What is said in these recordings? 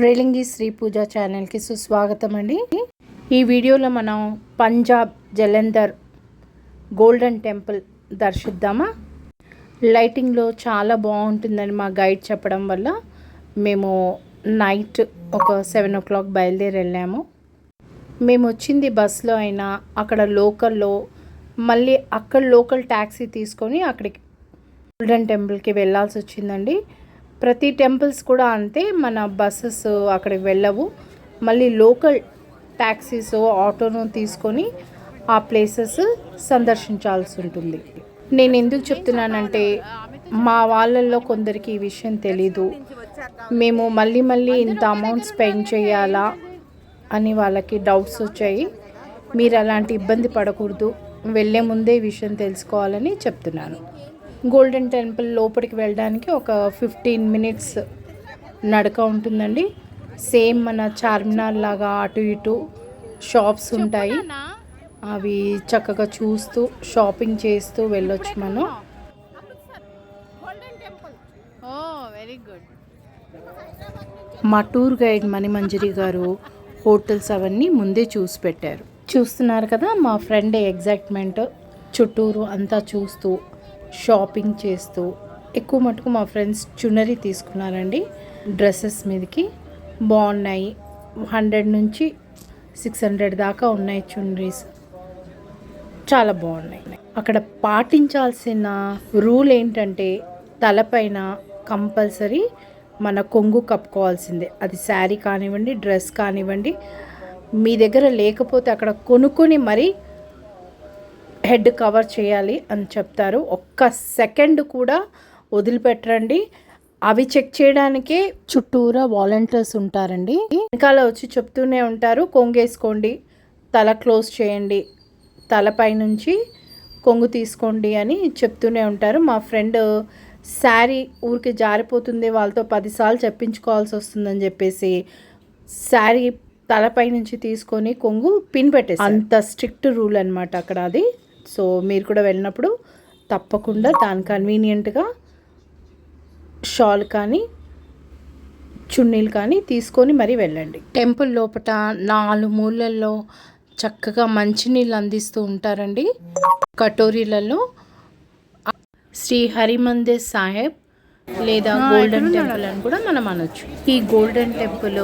రేలింగి శ్రీ పూజ ఛానల్కి సుస్వాగతం అండి ఈ వీడియోలో మనం పంజాబ్ జలంధర్ గోల్డెన్ టెంపుల్ దర్శిద్దామా? లైటింగ్లో చాలా బాగుంటుందని మా గైడ్ చెప్పడం వల్ల మేము నైట్ ఒక సెవెన్ ఓ క్లాక్ బయలుదేరి వెళ్ళాము. మేము వచ్చింది బస్సులో అయినా అక్కడ లోకల్లో మళ్ళీ అక్కడ లోకల్ ట్యాక్సీ తీసుకొని అక్కడికి గోల్డెన్ టెంపుల్కి వెళ్ళాల్సి వచ్చిందండి. ప్రతి టెంపుల్స్ కూడా అంతే మన బస్సెస్ అక్కడికి వెళ్ళవు. మళ్ళీ లోకల్ ట్యాక్సీస్ ఆటోను తీసుకొని ఆ ప్లేసెస్ సందర్శించాల్సి ఉంటుంది. నేను ఎందుకు చెప్తున్నానంటే మా వాళ్ళల్లో కొందరికి ఈ విషయం తెలీదు. మేము మళ్ళీ మళ్ళీ ఇంత అమౌంట్ స్పెండ్ చేయాలా అని వాళ్ళకి డౌట్స్ వచ్చాయి. మీరు అలాంటి ఇబ్బంది పడకూడదు. వెళ్ళే ముందే విషయం తెలుసుకోవాలని చెప్తున్నాను. గోల్డెన్ టెంపుల్ లోపలికి వెళ్ళడానికి ఒక ఫిఫ్టీన్ మినిట్స్ నడక ఉంటుందండి. సేమ్ మన చార్మినార్ లాగా అటు ఇటు షాప్స్ ఉంటాయి. అవి చక్కగా చూస్తూ షాపింగ్ చేస్తూ వెళ్ళొచ్చు మనం. Very good. మా టూర్ గైడ్ మణిమంజరి గారు హోటల్స్ అవన్నీ ముందే చూసి పెట్టారు. చూస్తున్నారు కదా మా ఫ్రెండ్ ఎగ్జైట్మెంట్ చుట్టూరు అంతా చూస్తూ షాపింగ్ చేస్తూ ఎక్కువ మటుకు మా ఫ్రెండ్స్ చున్నరీ తీసుకున్నారండి డ్రెస్సెస్ మీదకి. బాగున్నాయి. హండ్రెడ్ నుంచి సిక్స్ హండ్రెడ్ దాకా ఉన్నాయి చున్నరీస్. చాలా బాగున్నాయి. అక్కడ పాటించాల్సిన రూల్ ఏంటంటే తలపైన కంపల్సరీ మన కొంగు కప్పుకోవాల్సిందే. అది శారీ కానివ్వండి డ్రెస్ కానివ్వండి మీ దగ్గర లేకపోతే అక్కడ కొనుక్కొని మరీ హెడ్ కవర్ చేయాలి అని చెప్తారు. ఒక్క సెకండ్ కూడా వదిలిపెట్టరండి. అవి చెక్ చేయడానికే చుట్టూరా వాలంటీర్స్ ఉంటారండి. వెనకాల వచ్చి చెప్తూనే ఉంటారు. కొంగేసుకోండి. తల క్లోజ్ చేయండి. తలపై నుంచి కొంగు తీసుకోండి అని చెప్తూనే ఉంటారు. మా ఫ్రెండ్ శారీ ఊరికి జారిపోతుంది వాళ్ళతో పదిసార్లు చెప్పించుకోవాల్సి వస్తుందని చెప్పేసి శారీ తలపై నుంచి తీసుకొని కొంగు పిన్ పెట్టేసి అంత స్ట్రిక్ట్ రూల్ అనమాట అక్కడ అది. సో మీరు కూడా వెళ్ళినప్పుడు తప్పకుండా దాని కన్వీనియంట్గా షాల్ కానీ చున్నీలు కానీ తీసుకొని మరీ వెళ్ళండి. టెంపుల్ లోపల నాలుగు మూలల్లో చక్కగా మంచినీళ్ళు అందిస్తూ ఉంటారండి. కటోరీలలో శ్రీ హరిమందిర్ సాహెబ్ లేదా గోల్డెన్ టెంపుల్ అని కూడా మనం అనొచ్చు. ఈ గోల్డెన్ టెంపుల్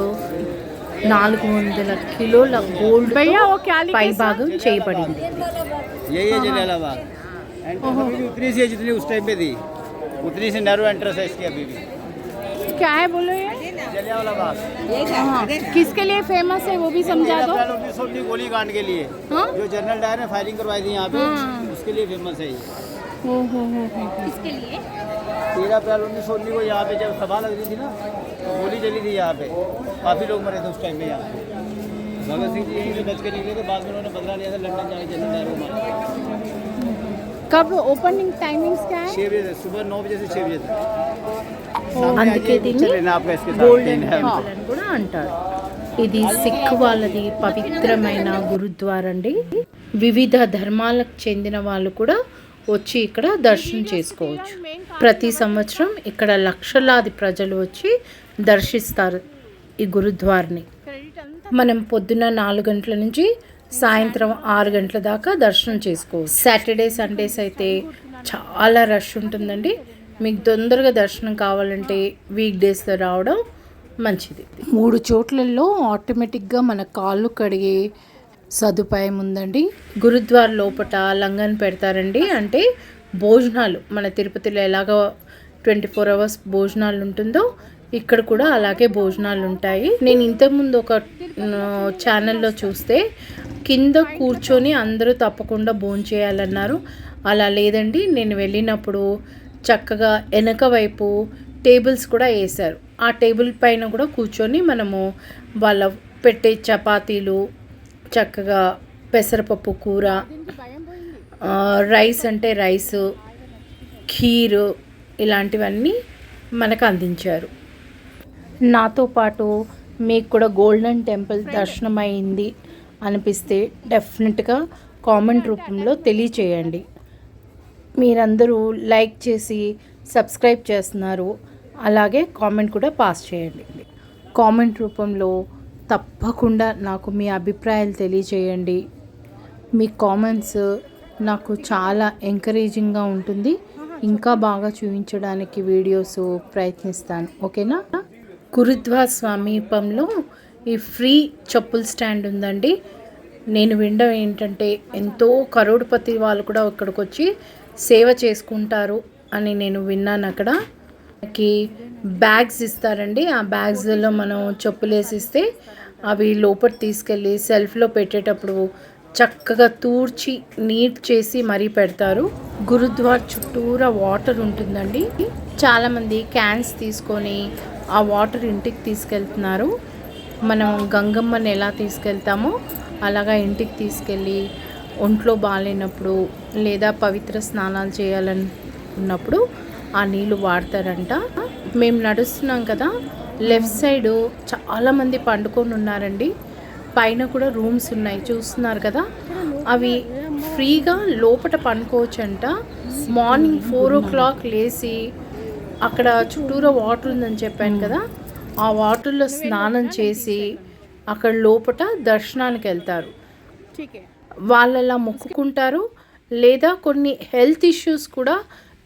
నాలుగు వందల కిలోల గోల్డ్ भैया वो क्या लिखे పై భాగం చేయబడింది यही है जलालाबाद एंट्रेंस अभी भी उतनी सी है जितनी उस टाइम पे थी उतनी सी नैरो एंट्रेंस है इसकी अभी भी क्या है बोलो ये जलियावाला बाग हाँ, किसके लिए फेमस है वो भी समझा दो अप्रैल उन्नीस सौ उन्नीस गोली कांड के लिए हाँ? जो जनरल डायर ने फायरिंग करवाई थी यहाँ पे हाँ। उसके लिए फेमस है ये हो हो हो हो तेरह अप्रैल उन्नीस सौ उन्नीस को यहाँ पे जब सभा लग रही थी ना तो गोली चली थी यहाँ पे काफ़ी लोग मरे थे उस टाइम में यहाँ पे भगत सिंह जी यहीं से बच के निकले थे बाद में उन्होंने बदला लिया था लंदन जाके जनरल डायर को मारा कब ओपनिंग टाइमिंग्स क्या है छः बजे से सुबह नौ बजे से छः बजे तक అందుకే దీన్ని लेना आपका इसके साथ గోల్డెన్ तीन है టెంపుల్ అని కూడా అంటారు ఇది సిక్ వాళ్ళది పవిత్రమైన గురుద్వార అండి వివిధ ధర్మాలకు చెందిన వాళ్ళు కూడా వచ్చి ఇక్కడ దర్శనం చేసుకోవచ్చు ప్రతి సంవత్సరం ఇక్కడ లక్షలాది ప్రజలు వచ్చి దర్శిస్తారు ఈ గురుద్వార్ని. మనం పొద్దున్న నాలుగు గంటల నుంచి సాయంత్రం ఆరు గంటల దాకా దర్శనం చేసుకోవచ్చు. సాటర్డే సండేస్ అయితే చాలా రష్ ఉంటుందండి. మీకు తొందరగా దర్శనం కావాలంటే వీక్ డేస్లో రావడం మంచిది. మూడు చోట్లలో ఆటోమేటిక్గా మన కాళ్ళు కడిగే సదుపాయం ఉందండి. గురుద్వార లోపట లంగన్ పెడతారండి. అంటే భోజనాలు మన తిరుపతిలో ఎలాగో ట్వంటీ ఫోర్ అవర్స్ భోజనాలు ఉంటుందో ఇక్కడ కూడా అలాగే భోజనాలు ఉంటాయి నేను ఇంతకుముందు ఒక ఛానల్లో చూస్తే కింద కూర్చొని అందరూ తప్పకుండా భోజనం చేయాలన్నారు. అలా లేదండి. నేను వెళ్ళినప్పుడు చక్కగా వెనక వైపు టేబుల్స్ కూడా వేశారు. ఆ టేబుల్ పైన కూడా కూర్చొని మనము వాళ్ళ పెట్టే చపాతీలు చక్కగా పెసరపప్పు కూర రైస్ అంటే రైస్ ఖీరు ఇలాంటివన్నీ మనకు అందించారు. నాతో పాటు మీకు కూడా గోల్డెన్ టెంపుల్ దర్శనం అయింది అనిపిస్తే డెఫినెట్గా కామెంట్ రూపంలో తెలియచేయండి. మీరందరూ లైక్ చేసి సబ్స్క్రైబ్ చేస్తున్నారు. అలాగే కామెంట్ కూడా పాస్ చేయండి. కామెంట్ రూపంలో తప్పకుండా నాకు మీ అభిప్రాయాలు తెలియజేయండి మీ కామెంట్స్ నాకు చాలా ఎంకరేజింగ్గా ఉంటుంది. ఇంకా బాగా చూపించడానికి వీడియోస్ ప్రయత్నిస్తాను. ఓకేనా? గురుద్వా సమీపంలో ఈ ఫ్రీ చెప్పుల స్టాండ్ ఉందండి. నేను వినడం ఏంటంటే ఎంతో కరోడుపతి వాళ్ళు కూడా ఇక్కడికి వచ్చి సేవ చేసుకుంటారు అని నేను విన్నాను అక్కడ. మనకి బ్యాగ్స్ ఇస్తారండి. ఆ బ్యాగ్స్లో మనం చెప్పులు వేసిస్తే అవి లోపల తీసుకెళ్ళి సెల్ఫ్లో పెట్టేటప్పుడు చక్కగా తూర్చి నీట్ చేసి మరీ పెడతారు. గురుద్వార్ చుట్టూరా వాటర్ ఉంటుందండి. చాలామంది క్యాన్స్ తీసుకొని ఆ వాటర్ ఇంటికి తీసుకెళ్తున్నారు. మనం గంగమ్మని ఎలా తీసుకెళ్తామో అలాగా ఇంటికి తీసుకెళ్ళి ఒంట్లో బాగాలేనప్పుడు లేదా పవిత్ర స్నానాలు చేయాలనుకున్నప్పుడు ఆ నీళ్ళు వాడతారంట. మేము నడుస్తున్నాం కదా లెఫ్ట్ సైడ్ చాలామంది పండుకొని ఉన్నారండి. పైన కూడా రూమ్స్ ఉన్నాయి చూస్తున్నారు కదా. అవి ఫ్రీగా లోపల పండుకోవచ్చంట. మార్నింగ్ ఫోర్ ఓ క్లాక్ లేచి అక్కడ చుట్టూరా వాటర్ ఉందని చెప్పాను కదా ఆ వాటర్లో స్నానం చేసి అక్కడ లోపట దర్శనానికి వెళ్తారు. వాళ్ళు మొక్కుకుంటారు. లేదా కొన్ని హెల్త్ ఇష్యూస్ కూడా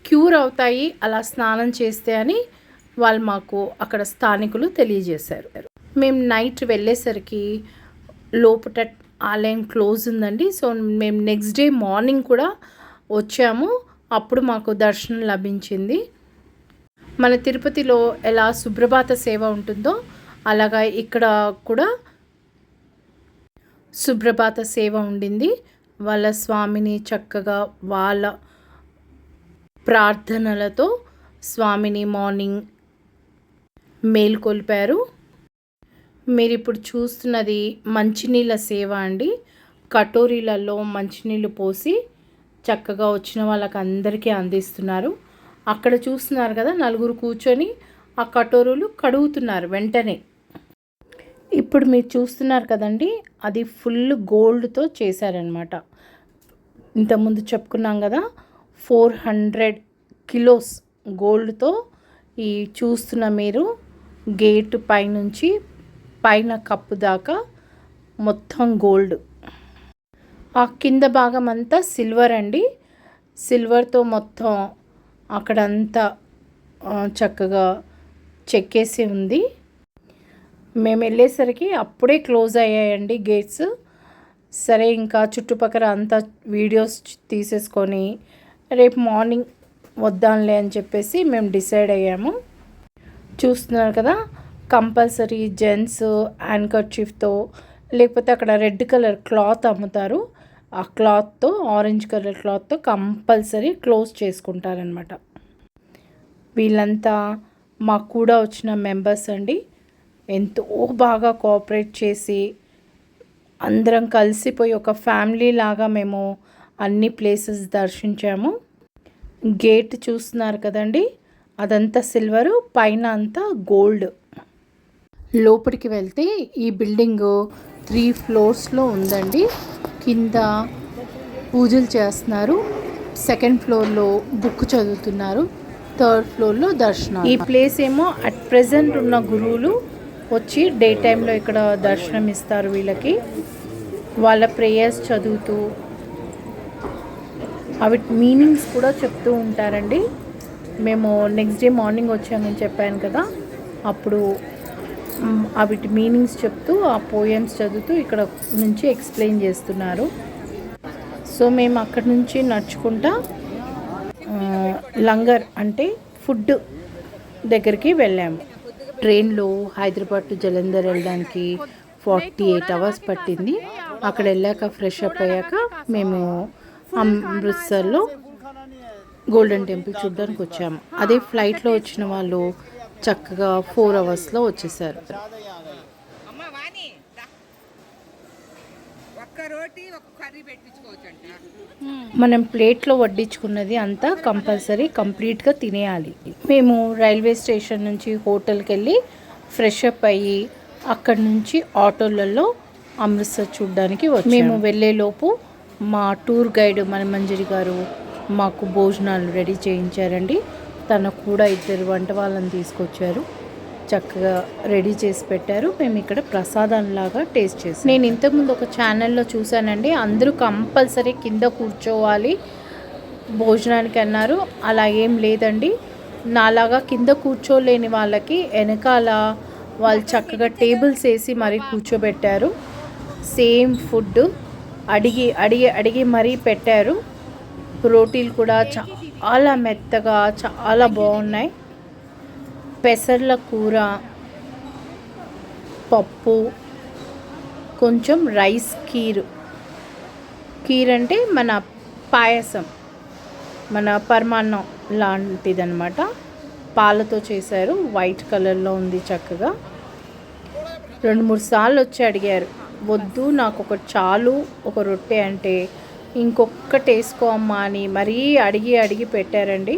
క్యూర్ అవుతాయి అలా స్నానం చేస్తే అని వాళ్ళు మాకు అక్కడ స్థానికులు తెలియజేశారు. మేము నైట్ వెళ్ళేసరికి లోపట ఆలయం క్లోజ్ ఉందండి. సో మేము నెక్స్ట్ డే మార్నింగ్ కూడా వచ్చాము. అప్పుడు మాకు దర్శనం లభించింది. మన తిరుపతిలో ఎలా సుప్రభాత సేవ ఉంటుందో అలాగా ఇక్కడ కూడా సుప్రభాత సేవ ఉండింది. వాళ్ళ స్వామిని చక్కగా వాళ్ళ ప్రార్థనలతో స్వామిని మార్నింగ్ మేల్కొల్పారు. మీరు ఇప్పుడు చూస్తున్నది మంచినీళ్ళ సేవ అండి. కటోరీలలో మంచినీళ్ళు పోసి చక్కగా వచ్చిన వాళ్ళకి అందరికీ అందిస్తున్నారు. అక్కడ చూస్తున్నారు కదా నలుగురు కూర్చొని ఆ కటోరులు కడుగుతున్నారు వెంటనే. ఇప్పుడు మీరు చూస్తున్నారు కదండి అది ఫుల్ గోల్డ్తో చేశారనమాట ఇంతకుముందు చెప్పుకున్నాం కదా ఫోర్ హండ్రెడ్ కిలోస్ గోల్డ్తో ఈ చూస్తున్న మీరు గేట్ పైనుంచి పైన కప్పు దాకా మొత్తం గోల్డ్. ఆ కింద భాగం అంతా సిల్వర్ అండి. సిల్వర్తో మొత్తం అక్కడంతా చక్కగా చెక్కేసి ఉంది. మేము వెళ్ళేసరికి అప్పుడే క్లోజ్ అయ్యాయండి గేట్స్. సరే ఇంకా చుట్టుపక్కల అంతా వీడియోస్ తీసేసుకొని రేపు మార్నింగ్ వద్దాంలే అని చెప్పేసి మేము డిసైడ్ అయ్యాము. చూస్తున్నారు కదా కంపల్సరీ జెంట్స్ హ్యాండ్కర్చీఫ్తో లేకపోతే అక్కడ రెడ్ కలర్ క్లాత్ అమ్ముతారు. ఆ క్లాత్తో ఆరెంజ్ కలర్ క్లాత్తో కంపల్సరీ క్లోజ్ చేసుకుంటారనమాట వీళ్ళంతా మాకు కూడా వచ్చిన మెంబర్స్ అండి. ఎంతో బాగా కోఆపరేట్ చేసి అందరం కలిసిపోయి ఒక ఫ్యామిలీ లాగా మేము అన్ని ప్లేసెస్ దర్శించాము. గేట్ చూస్తున్నారు కదండి అదంతా సిల్వరు పైన అంతా గోల్డ్. లోపలికి వెళ్తే ఈ బిల్డింగ్ త్రీ ఫ్లోర్స్లో ఉందండి. కింద పూజలు చేస్తున్నారు. సెకండ్ ఫ్లోర్లో బుక్ చదువుతున్నారు. థర్డ్ ఫ్లోర్లో దర్శనం ఈ ప్లేస్ ఏమో అట్ ప్రెసెంట్ ఉన్న గురువులు వచ్చి డే టైంలో ఇక్కడ దర్శనం ఇస్తారు వీళ్ళకి. వాళ్ళ ప్రేయర్స్ చదువుతూ అవి మీనింగ్స్ కూడా చెప్తూ ఉంటారండి. మేము నెక్స్ట్ డే మార్నింగ్ వచ్చామని చెప్పాను కదా అప్పుడు వాటి మీనింగ్స్ చెప్తూ ఆ పోయమ్స్ చదువుతూ ఇక్కడ నుంచి ఎక్స్ప్లెయిన్ చేస్తున్నారు. సో మేము అక్కడ నుంచి నడుచుకుంటా లంగర్ అంటే ఫుడ్ దగ్గరికి వెళ్ళాము. ట్రైన్లో హైదరాబాద్ టు జలంధర్ వెళ్ళడానికి ఫార్టీ ఎయిట్ అవర్స్ పట్టింది. అక్కడ వెళ్ళాక ఫ్రెష్ అప్ అయ్యాక మేము అమృత్సర్లో గోల్డెన్ టెంపుల్ చూడడానికి వచ్చాము. అదే ఫ్లైట్లో వచ్చిన వాళ్ళు చక్కగా ఫోర్ అవర్స్లో వచ్చేసారు. మనం ప్లేట్లో వడ్డించుకున్నది అంతా కంపల్సరీ కంప్లీట్గా తినేయాలి. మేము రైల్వే స్టేషన్ నుంచి హోటల్కి వెళ్ళి ఫ్రెష్ అప్ అయ్యి అక్కడి నుంచి ఆటోలలో అమృత్సర్ చూడడానికి వచ్చి మేము వెళ్ళేలోపు మా టూర్ గైడ్ మనమంజరి గారు మాకు భోజనాలు రెడీ చేయించారండి. తను కూడా ఇద్దరు వంట వాళ్ళని తీసుకొచ్చారు. చక్కగా రెడీ చేసి పెట్టారు. మేము ఇక్కడ ప్రసాదంలాగా టేస్ట్ చేసాం. నేను ఇంతకుముందు ఒక ఛానల్లో చూశానండి. అందరూ కంపల్సరీ కింద కూర్చోవాలి. భోజనానికి అన్నారు. అలా ఏం లేదండి. నాలాగా కింద కూర్చోలేని వాళ్ళకి వెనకాల వాళ్ళు చక్కగా టేబుల్స్ వేసి మరీ కూర్చోబెట్టారు. సేమ్ ఫుడ్ అడిగి అడిగి అడిగి మరీ పెట్టారు. రోటీలు కూడా చాలా మెత్తగా చాలా బాగున్నాయి. పెసర్ల కూర పప్పు కొంచెం రైస్ కీర్. కీర్ అంటే మన పాయసం మన పరమాన్నం లాంటిదన్నమాట. పాలతో చేశారు వైట్ కలర్లో ఉంది చక్కగా. రెండు మూడు సార్లు వచ్చి అడిగారు వద్దు నాకు ఒకటి చాలు ఒక రొట్టె అంటే ఇంకొకటి వేసుకో అమ్మా అని మరీ అడిగి అడిగి పెట్టారండి.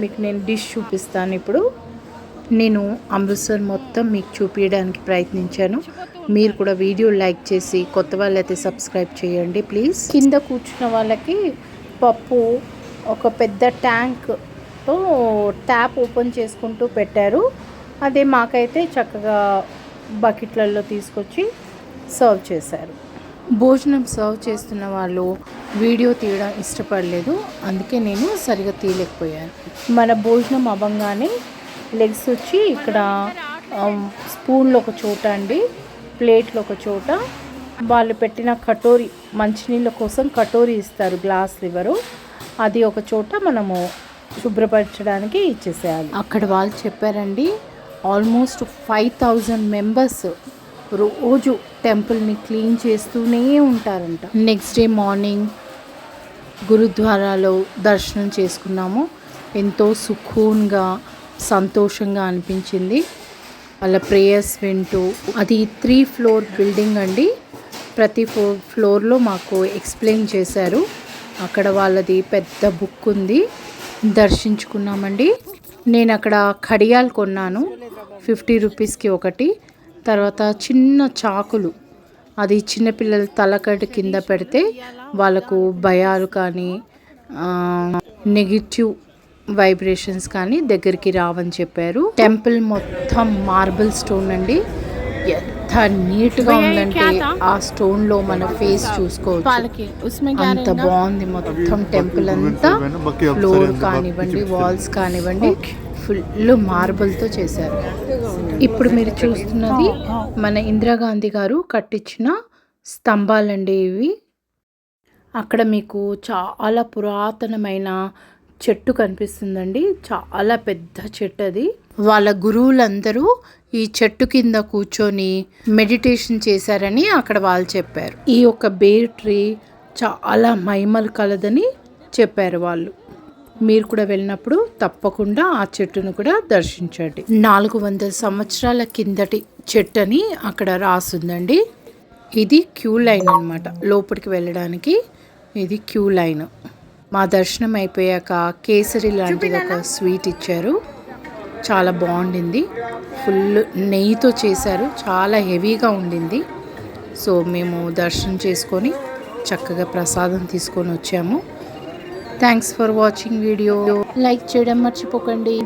మీకు నేను డిష్ చూపిస్తాను ఇప్పుడు. నేను అమృత్సర్ మొత్తం మీకు చూపించడానికి ప్రయత్నించాను. మీరు కూడా వీడియో లైక్ చేసి కొత్త వాళ్ళైతే సబ్స్క్రైబ్ చేయండి ప్లీజ్. కింద కూర్చున్న వాళ్ళకి పప్పు ఒక పెద్ద ట్యాంక్తో ట్యాప్ ఓపెన్ చేసుకుంటూ పెట్టారు. అదే మాకైతే చక్కగా బకెట్లలో తీసుకొచ్చి సర్వ్ చేశారు. భోజనం సర్వ్ చేస్తున్న వాళ్ళు వీడియో తీయడం ఇష్టపడలేదు. అందుకే నేను సరిగా తీయలేకపోయాను. మన భోజనం అవ్వగానే లెగ్స్ వచ్చి ఇక్కడ స్పూన్లో ఒక చోట అండి ప్లేట్లో ఒక చోట. వాళ్ళు పెట్టిన కటోరి మంచినీళ్ళ కోసం కటోరి ఇస్తారు గ్లాస్ ఇవ్వరు అది ఒక చోట మనము శుభ్రపరచడానికి ఇచ్చేసేయాలి. అక్కడ వాళ్ళు చెప్పారండి ఆల్మోస్ట్ ఫైవ్ థౌజండ్ మెంబర్స్ రోజు టెంపుల్ని క్లీన్ చేస్తూనే ఉంటారంట. నెక్స్ట్ డే మార్నింగ్ గురుద్వారాలో దర్శనం చేసుకున్నాము. ఎంతో సుఖూన్గా సంతోషంగా అనిపించింది. వాళ్ళ ప్రేయర్స్ వింటూ అది త్రీ ఫ్లోర్ బిల్డింగ్ అండి. ప్రతి ఫో ఫ్లోర్లో మాకు ఎక్స్ప్లెయిన్ చేశారు. అక్కడ వాళ్ళది పెద్ద బుక్ ఉంది. దర్శించుకున్నామండి. నేను అక్కడ కడియాలు కొన్నాను. ఫిఫ్టీ రూపీస్కి ఒకటి. తర్వాత చిన్న చాకులు. అది చిన్నపిల్లల తలకటి కింద పెడితే వాళ్ళకు భయాలు కానీ నెగిటివ్ వైబ్రేషన్స్ కానీ దగ్గరికి రావని చెప్పారు. టెంపుల్ మొత్తం మార్బుల్ స్టోన్ అండి. ఎంత నీట్గా ఉందంటే ఆ స్టోన్లో మన ఫేస్ చూసుకోవచ్చు. అంత బాగుంది మొత్తం టెంపుల్ అంతా. ఫ్లోర్ కానివ్వండి వాల్స్ కానివ్వండి ఫుల్ మార్బుల్తో చేశారు. ఇప్పుడు మీరు చూస్తున్నది మన ఇందిరాగాంధీ గారు కట్టించిన స్తంభాలండి ఇవి. అక్కడ మీకు చాలా పురాతనమైన చెట్టు కనిపిస్తుందండి. చాలా పెద్ద చెట్టు అది వాళ్ళ గురువులందరూ ఈ చెట్టు కింద కూర్చొని మెడిటేషన్ చేశారని అక్కడ వాళ్ళు చెప్పారు. ఈ యొక్క బేర్ ట్రీ చాలా మహిమలు కలదని చెప్పారు వాళ్ళు. మీరు కూడా వెళ్ళినప్పుడు తప్పకుండా ఆ చెట్టును కూడా దర్శించండి. నాలుగు వందల సంవత్సరాల కిందటి చెట్టు అని అక్కడ రాసుందండి. ఇది క్యూ లైన్ అన్నమాట. లోపలికి వెళ్ళడానికి ఇది క్యూ లైన్. మా దర్శనం అయిపోయాక కేసరి లాంటిది ఒక స్వీట్ ఇచ్చారు. చాలా బాగుండింది. ఫుల్ నెయ్యితో చేశారు. చాలా హెవీగా ఉండింది. సో మేము దర్శనం చేసుకొని చక్కగా ప్రసాదం తీసుకొని వచ్చాము. Thanks for watching video like చేయడం మర్చిపోకండి.